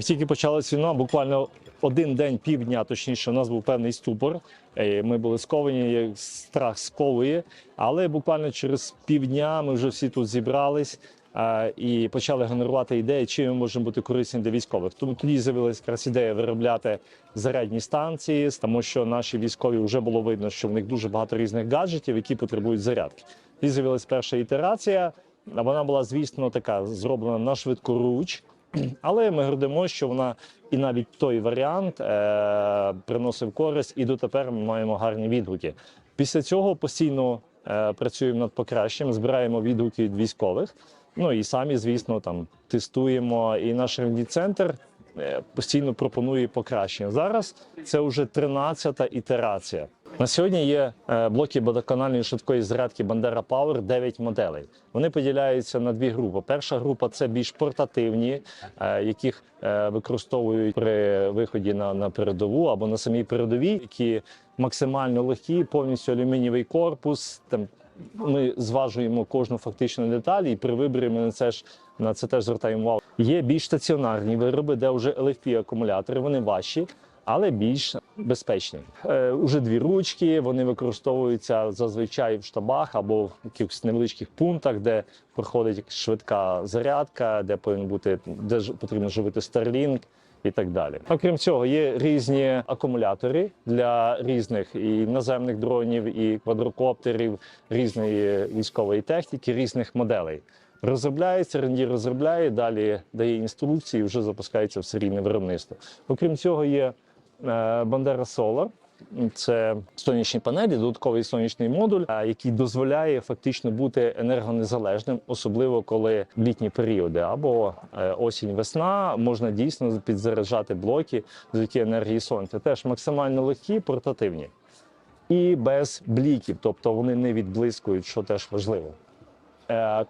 Як тільки почалась війна, буквально один день, півдня, точніше, у нас був певний ступор. Е, Ми були сковані, як страх сковує. Але буквально через півдня ми вже всі тут зібрались е, і почали генерувати ідеї, чим ми можемо бути корисні для військових. Тому тоді з'явилася якраз ідея виробляти зарядні станції, тому що наші військові вже було видно, що в них дуже багато різних гаджетів, які потребують зарядки. І з'явилася перша ітерація. Вона була, звісно, така зроблена на швидкоруч. Але ми гордимо, що вона і навіть той варіант е, приносив користь, і дотепер ми маємо гарні відгуки. Після цього постійно е, працюємо над покращенням, збираємо відгуки від військових. Ну і самі, звісно, там тестуємо. І наш рівні центр е, постійно пропонує покращення. Зараз це вже 13-та ітерація. На сьогодні є е, блоки водоканальної швидкої зарядки Bandera Power 9 моделей. Вони поділяються на дві групи. Перша група це більш портативні, е, яких е, використовують при виході на, на передову або на самій передовій, які максимально легкі, повністю алюмінієвий корпус. Там ми зважуємо кожну фактичну деталь, і при виборі ми на це ж на це теж звертаємо увагу. Є більш стаціонарні вироби, де вже LFP акумулятори, вони важчі. Але більш безпечні. Е, уже дві ручки, вони використовуються зазвичай в штабах або в якихось невеличких пунктах, де проходить швидка зарядка, де повинен бути де потрібно живити Starlink і так далі. Окрім цього, є різні акумулятори для різних і наземних дронів, і квадрокоптерів, різної військової техніки, різних моделей. Розробляється, ренді розробляє, далі дає інструкції, і вже запускається в серійне виробництво. Окрім цього, є е, Bandera Solar. Це сонячні панелі, додатковий сонячний модуль, е, який дозволяє фактично бути енергонезалежним, особливо коли літні періоди або е, осінь-весна можна дійсно підзаряджати блоки завдяки енергії сонця. Теж максимально легкі, портативні і без бліків, тобто вони не відблискують, що теж важливо.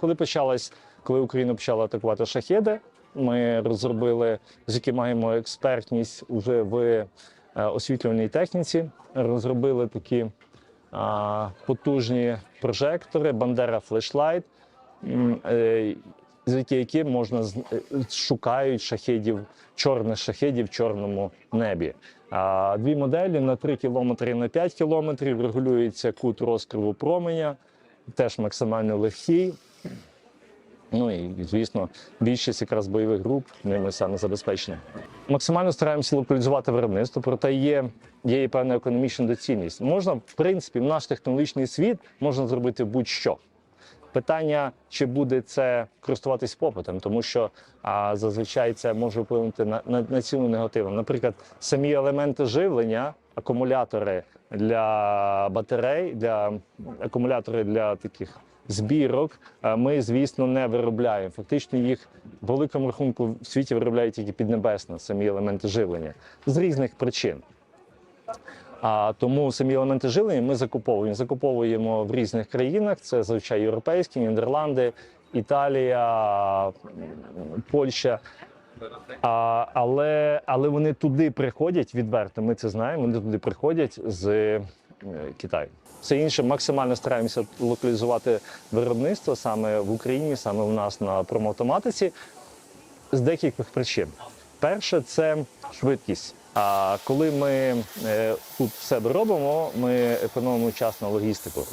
Коли почалась, коли Україна почала атакувати шахеди, ми розробили, з яким маємо експертність уже в е, освітлювальній техніці, розробили такі а, потужні прожектори, м, е, завдяки яким можна е, шукають шахедів, чорних шахедів в чорному небі. А, Дві моделі на 3 кілометри і на 5 кілометрів регулюється кут розкриву променя, теж максимально легкий. Ну і звісно, більшість якраз бойових груп ними саме забезпечені. Максимально стараємося локалізувати виробництво, проте є, є і певна економічна доцільність. Можна, в принципі, в наш технологічний світ можна зробити будь-що. Питання, чи буде це користуватись попитом, тому що а, зазвичай це може вплинути на, на, на цілу негативно. Наприклад, самі елементи живлення, акумулятори для батарей, для акумулятори для таких збірок. Ми, звісно, не виробляємо. Фактично, їх в великому рахунку в світі виробляють тільки піднебесно, самі елементи живлення з різних причин. А тому самі елементи живлення ми закуповуємо. Закуповуємо в різних країнах. Це зазвичай європейські, Нідерланди, Італія, Польща. А, але, але вони туди приходять відверто. Ми це знаємо. Вони туди приходять з е, Китаю. Все інше максимально стараємося локалізувати виробництво саме в Україні, саме в нас на промоавтоматиці з декількох причин. Перше це швидкість. А коли ми е, тут себе робимо, ми економимо час на логістику.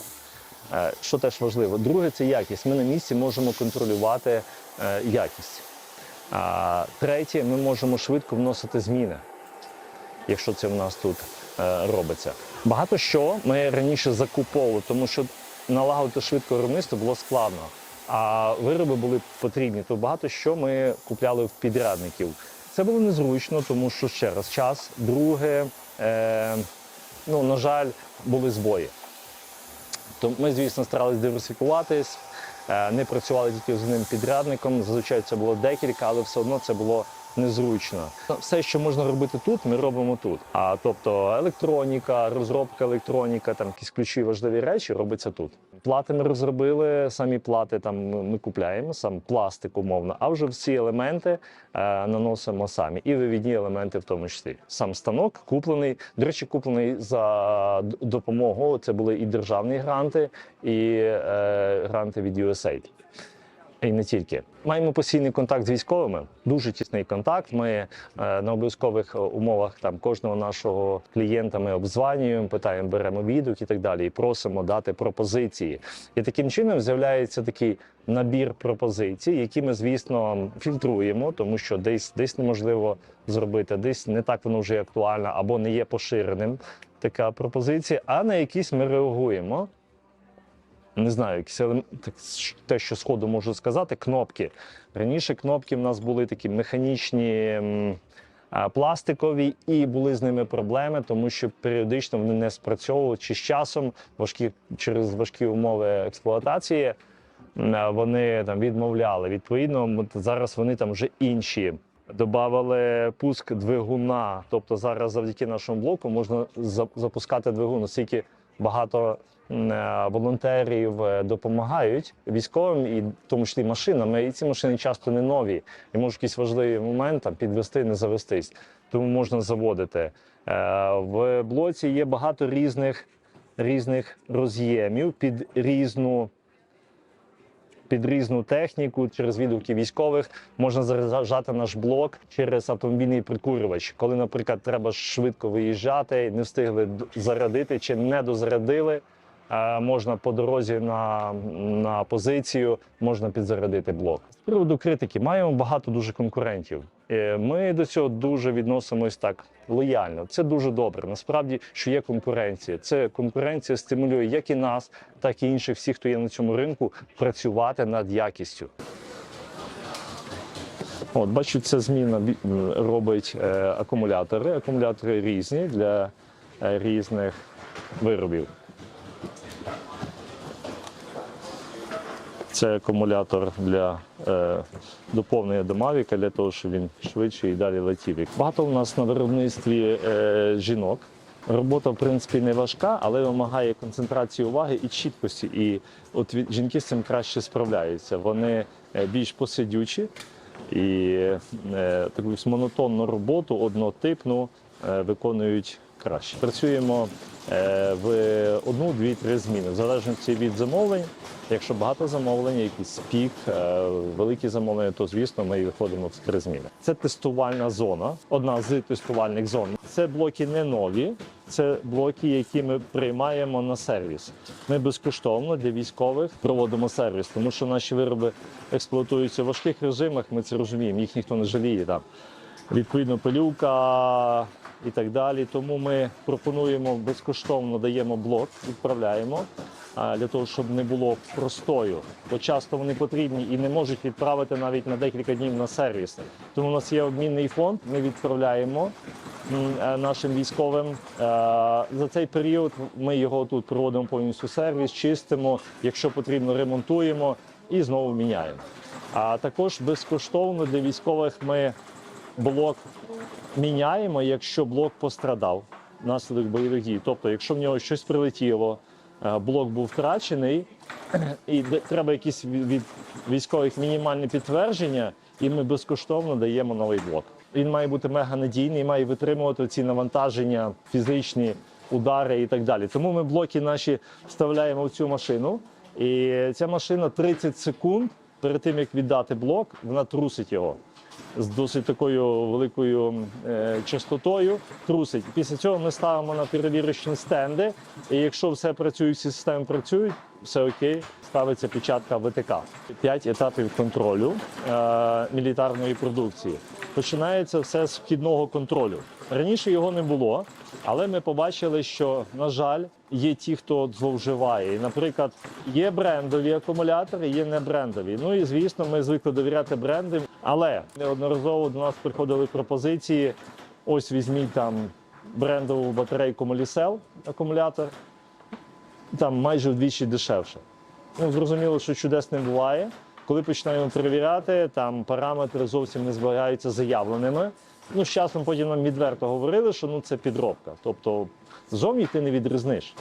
Е, Що теж важливо. Друге, це якість. Ми на місці можемо контролювати е, якість. Третє, ми можемо швидко вносити зміни, якщо це в нас тут робиться. Багато що ми раніше закуповували, тому що налагодити швидко виробництво було складно. А вироби були потрібні. То багато що ми купляли в підрядників. Це було незручно, тому що ще раз час. Друге, е, ну на жаль, були збої. То ми, звісно, старалися диверсифікуватись, е, не працювали тільки з одним підрядником. Зазвичай це було декілька, але все одно це було незручно. Все, що можна робити тут, ми робимо тут. А тобто електроніка, розробка електроніка, там якісь ключові важливі речі робиться тут. Плати ми розробили, самі плати там ми купляємо, сам пластик умовно, а вже всі елементи е, наносимо самі. І вивідні елементи в тому числі. Сам станок куплений. До речі, куплений за допомогою. Це були і державні гранти, і е, гранти від USAID. І не тільки маємо постійний контакт з військовими, дуже тісний контакт. Ми е, на обов'язкових е, умовах там кожного нашого клієнта ми обзванюємо, питаємо, беремо відгук і так далі, і просимо дати пропозиції. І таким чином з'являється такий набір пропозицій, які ми, звісно, фільтруємо, тому що десь десь неможливо зробити, десь не так воно вже актуально або не є поширеним. Така пропозиція, а на якісь ми реагуємо не знаю, якісь те, що сходу можу сказати, кнопки. Раніше кнопки в нас були такі механічні. Пластикові і були з ними проблеми, тому що періодично вони не спрацьовували чи з часом важкі через важкі умови експлуатації вони там відмовляли. Відповідно, зараз вони там вже інші. Добавили пуск двигуна. Тобто зараз завдяки нашому блоку можна запускати двигун, оскільки багато е, волонтерів е, допомагають військовим, і в тому числі машинами. І ці машини часто не нові. І можуть якийсь важливий момент там підвести, не завестись. Тому можна заводити. Е, В блоці є багато різних, різних роз'ємів під різну. Під різну техніку через відгуки військових можна заряджати наш блок через автомобільний прикурювач. Коли, наприклад, треба швидко виїжджати, не встигли зарядити чи не дозарядили. е, Можна по дорозі на, на позицію можна підзарядити блок. З приводу критики маємо багато дуже конкурентів. Е, Ми до цього дуже відносимось так лояльно. Це дуже добре. Насправді, що є конкуренція. Це конкуренція стимулює як і нас, так і інших всіх, хто є на цьому ринку, працювати над якістю. От, бачу, ця зміна робить е, акумулятори. Акумулятори різні для е, різних виробів. Це акумулятор для е, доповнення до Mavic, для того, щоб він швидше і далі летів. Багато у нас на виробництві е, жінок. Робота, в принципі, не важка, але вимагає концентрації уваги і чіткості. І от жінки з цим краще справляються. Вони е, більш посидючі і е, таку монотонну роботу, однотипну е, виконують краще. Працюємо е, в одну, дві, три зміни, в залежності від замовлень. Якщо багато замовлень, якийсь пік, е, великі замовлення, то звісно ми виходимо в три зміни. Це тестувальна зона, одна з тестувальних зон. Це блоки не нові, це блоки, які ми приймаємо на сервіс. Ми безкоштовно для військових проводимо сервіс, тому що наші вироби експлуатуються в важких режимах. Ми це розуміємо, їх ніхто не жаліє там. Відповідно, пилюка і так далі. Тому ми пропонуємо безкоштовно даємо блок, відправляємо для того, щоб не було простою. Бо часто вони потрібні і не можуть відправити навіть на декілька днів на сервіс. Тому у нас є обмінний фонд. Ми відправляємо е, нашим військовим. Е, За цей період ми його тут проводимо повністю сервіс, чистимо, якщо потрібно, ремонтуємо і знову міняємо. А також безкоштовно для військових ми блок міняємо, якщо блок пострадав внаслідок бойових дій. Тобто, якщо в нього щось прилетіло, е, блок був втрачений, і треба якісь від військових мінімальні підтвердження, і ми безкоштовно даємо новий блок. Він має бути мега надійний, має витримувати ці навантаження, фізичні удари і так далі. Тому ми блоки наші вставляємо в цю машину, і ця машина 30 секунд перед тим як віддати блок, вона трусить його з досить такою великою е, частотою трусить. Після цього ми ставимо на перевірочні стенди. І якщо все працює, всі системи працюють, все окей, ставиться печатка ВТК. П'ять етапів контролю е, мілітарної продукції. Починається все з вхідного контролю. Раніше його не було, але ми побачили, що, на жаль, є ті, хто зловживає. Наприклад, є брендові акумулятори, є не брендові. Ну і звісно, ми звикли довіряти брендам, але неодноразово до нас приходили пропозиції. Ось візьміть там брендову батарейку Molicel акумулятор, там майже вдвічі дешевше. Ну, зрозуміло, що чудес не буває. Коли починаємо перевіряти, там параметри зовсім не зберігаються заявленими. Ну, з часом потім нам відверто говорили, що ну це підробка. Тобто зовні ти не відрізниш.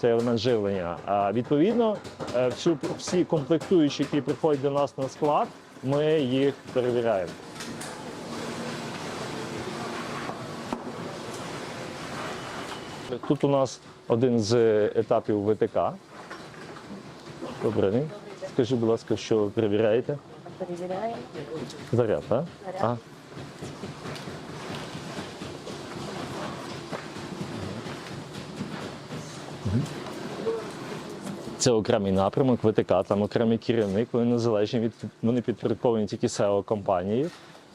Це елемент живлення. А відповідно, е, всю, всі комплектуючі, які приходять до нас на склад, ми їх перевіряємо. Тут у нас один з етапів ВТК. Добрий Скажи, будь ласка, що перевіряєте? Перевіряємо. Заряд, так? Заряд. А. Це окремий напрямок, ВТК, там окремий керівник, вони незалежні від вони підпорядковані тільки SEO компанії,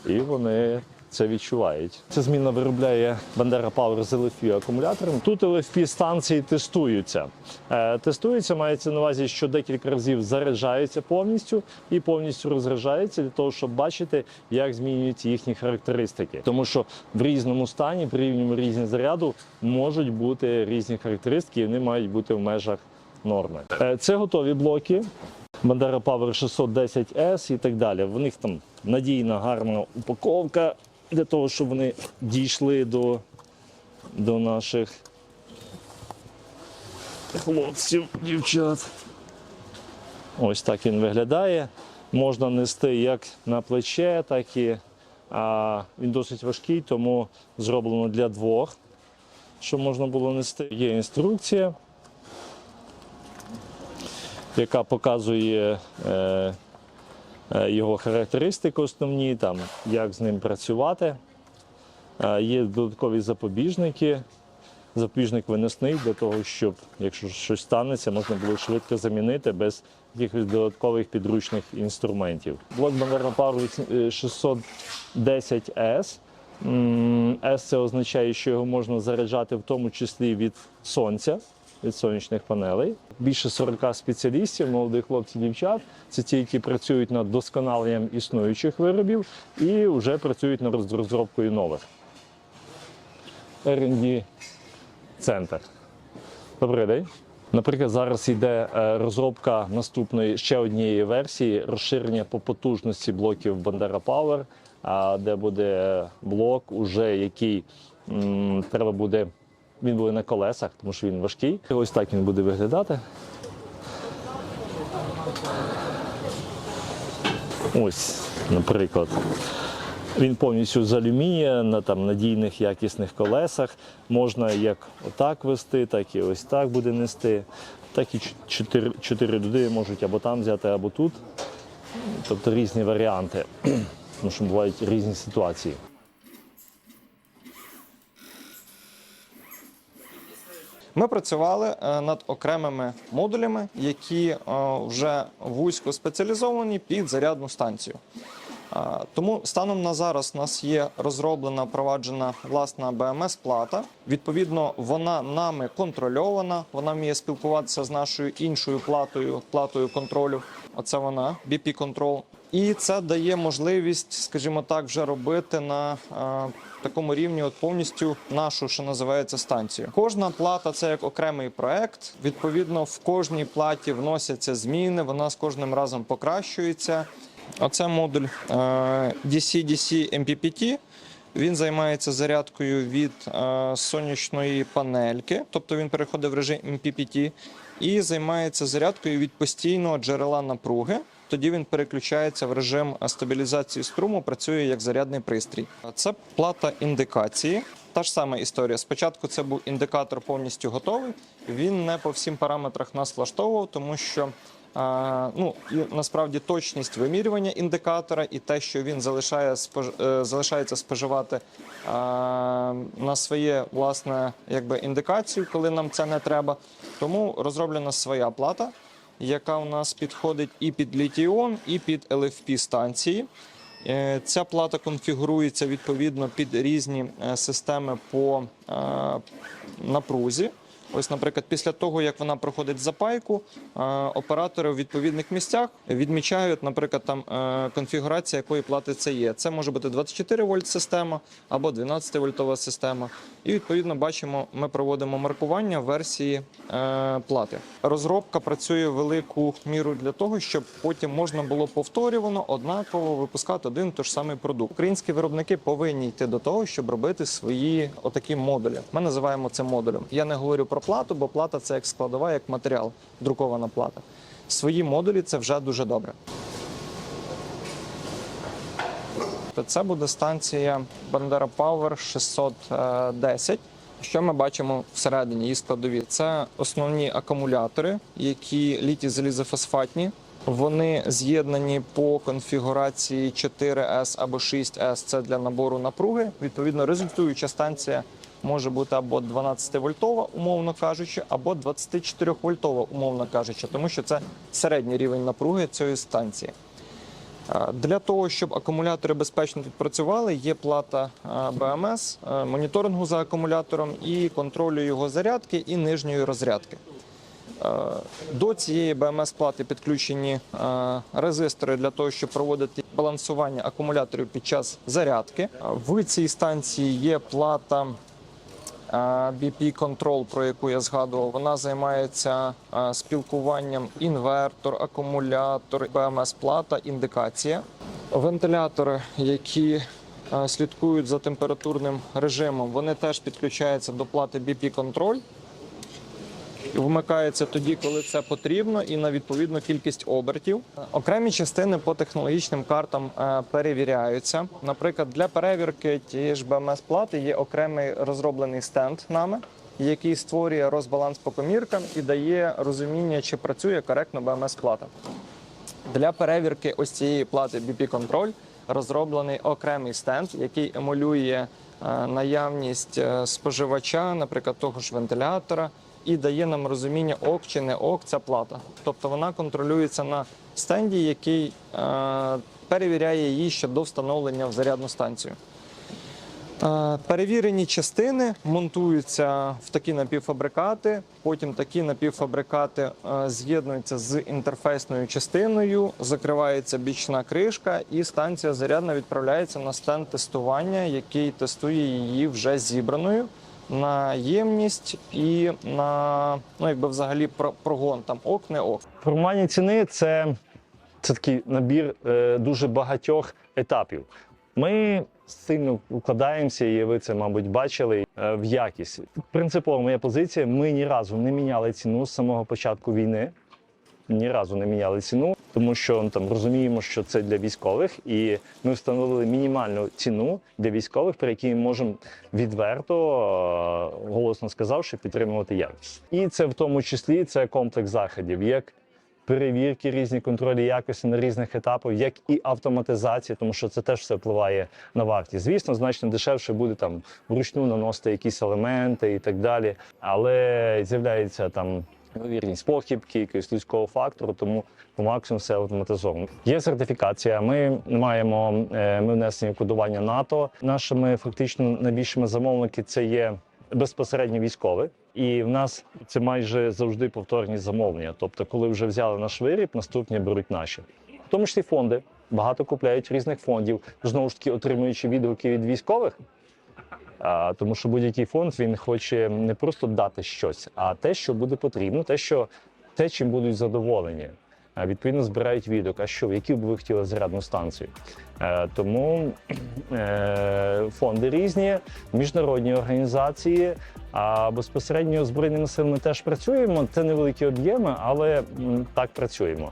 і вони це відчувають. Ця зміна виробляє Bandera Power з LFP акумулятором. Тут LFP станції тестуються. Е, тестуються, мається на увазі, що декілька разів заряджаються повністю і повністю розряджаються для того, щоб бачити, як змінюються їхні характеристики. Тому що в різному стані, при рівному різні заряду, можуть бути різні характеристики, і вони мають бути в межах норми. Е, Це готові блоки. Bandera Power 610S і так далі. В них там надійна, гарна упаковка для того, щоб вони дійшли до, до наших хлопців, дівчат. Ось так він виглядає. Можна нести як на плече, так і а, він досить важкий, тому зроблено для двох, щоб можна було нести. Є інструкція яка показує е, його характеристики основні, там, як з ним працювати. Е, є додаткові запобіжники. Запобіжник виносний для того, щоб, якщо щось станеться, можна було швидко замінити без якихось додаткових підручних інструментів. Блок Power 610S. М, S це означає, що його можна заряджати в тому числі від сонця від сонячних панелей. Більше 40 спеціалістів, молодих хлопців, дівчат. Це ті, які працюють над досконаленням існуючих виробів і вже працюють над розробкою нових. R&D центр. Добрий день. Наприклад, зараз йде е, розробка наступної ще однієї версії розширення по потужності блоків Bandera Power, де буде блок, уже який м, треба буде. Він буде на колесах, тому що він важкий. Ось так він буде виглядати. Ось, наприклад. Він повністю з алюмінія на там надійних якісних колесах. Можна як отак вести, так і ось так буде нести. Так і чотири, чотири людини можуть або там взяти, або тут. Тобто різні варіанти, тому що бувають різні ситуації. Ми працювали е, над окремими модулями, які е, вже вузько спеціалізовані під зарядну станцію. Е, Тому станом на зараз у нас є розроблена впроваджена власна BMS-плата. Відповідно, вона нами контрольована. Вона вміє спілкуватися з нашою іншою платою, платою контролю. Оце вона BP Control. І це дає можливість, скажімо так, вже робити на е, такому рівні, от повністю нашу, що називається станцію. Кожна плата це як окремий проект. Відповідно, в кожній платі вносяться зміни. Вона з кожним разом покращується. Оце модуль е, DC-DC MPPT. Він займається зарядкою від е, сонячної панельки, тобто він переходить в режим MPPT, і займається зарядкою від постійного джерела напруги. Тоді він переключається в режим стабілізації струму, працює як зарядний пристрій. Це плата індикації. Та ж сама історія. Спочатку це був індикатор повністю готовий. Він не по всім параметрах нас влаштовував, тому що ну і насправді точність вимірювання індикатора і те, що він залишає е, залишається споживати на своє власне якби індикацію, коли нам це не треба. Тому розроблена своя плата, яка у нас підходить і під літіон, і під LFP станції. Е, Ця плата конфігурується відповідно під різні е, системи по е, напрузі. Ось, наприклад, після того, як вона проходить запайку, е, оператори в відповідних місцях відмічають, наприклад, там е, конфігурація якої плати це є. Це може бути 24 вольт система або 12 вольтова система. І відповідно бачимо, ми проводимо маркування версії е, плати. Розробка працює велику міру для того, щоб потім можна було повторювано однаково випускати один той ж самий продукт. Українські виробники повинні йти до того, щоб робити свої отакі модулі. Ми називаємо це модулем. Я не говорю про плату, бо плата це як складова, як матеріал, друкована плата. Свої модулі це вже дуже добре. Це буде станція Bandera Power 610. Що ми бачимо всередині її складові? Це основні акумулятори, які літій залізофосфатні. Вони з'єднані по конфігурації 4S або 6S. Це для набору напруги. Відповідно, результуюча станція може бути або 12 вольтова, умовно кажучи, або 24 вольтова, умовно кажучи, тому що це середній рівень напруги цієї станції. Е, Для того, щоб акумулятори безпечно тут працювали, є плата е, БМС, е, моніторингу за акумулятором і контролю його зарядки і нижньої розрядки. До цієї БМС-плати підключені резистори для того, щоб проводити балансування акумуляторів під час зарядки. В цій станції є плата BP Control, про яку я згадував. Вона займається спілкуванням інвертор, акумулятор, БМС-плата, індикація. Вентилятори, які слідкують за температурним режимом, вони теж підключаються до плати BP Control вмикається тоді, коли це потрібно, і на відповідну кількість обертів. Окремі частини по технологічним картам е, перевіряються. Наприклад, для перевірки тієї ж БМС плати є окремий розроблений стенд нами, який створює розбаланс по коміркам і дає розуміння, чи працює коректно БМС плата. Для перевірки ось цієї плати BP Control розроблений окремий стенд, який емулює е, наявність е, споживача, наприклад, того ж вентилятора, і дає нам розуміння ок чи не ок ця плата. Тобто вона контролюється на стенді, який е, перевіряє її ще до встановлення в зарядну станцію. Е, Перевірені частини монтуються в такі напівфабрикати. Потім такі напівфабрикати е, з'єднуються з інтерфейсною частиною, закривається бічна кришка, і станція зарядна відправляється на стенд тестування, який тестує її вже зібраною на ємність і на ну якби взагалі про- прогон там ок, не ок. Формування ціни це, це такий набір е, дуже багатьох етапів. Ми сильно вкладаємося, і ви це, мабуть, бачили е, в якість. Принципова моя позиція: ми ні разу не міняли ціну з самого початку війни. Ні разу не міняли ціну, тому що ну, там розуміємо, що це для військових, і ми встановили мінімальну ціну для військових, при якій ми можемо відверто, е, голосно сказавши, підтримувати якість. І це в тому числі це комплекс заходів, як перевірки, різні контролі якості на різних етапах, як і автоматизація, тому що це теж все впливає на вартість. Звісно, значно дешевше буде там вручну наносити якісь елементи і так далі, але з'являється там. Ймовірність похибки, якогось людського фактору, тому по максимуму все автоматизовано. Є сертифікація. Ми маємо е, ми внесені кодування НАТО. Нашими фактично найбільшими замовники це є безпосередньо військові, і в нас це майже завжди повторні замовлення. Тобто, коли вже взяли наш виріб, наступні беруть наші, в тому числі фонди. Багато купляють різних фондів, знову ж таки отримуючи відгуки від військових. Тому що будь-який фонд він хоче не просто дати щось, а те, що буде потрібно, те, що те, чим будуть задоволені. Відповідно, збирають відгук, а що, в які б ви хотіли зарядну станцію. Е, тому е, фонди різні, міжнародні організації. А безпосередньо збройними силами теж працюємо. Це невеликі об'єми, але так працюємо.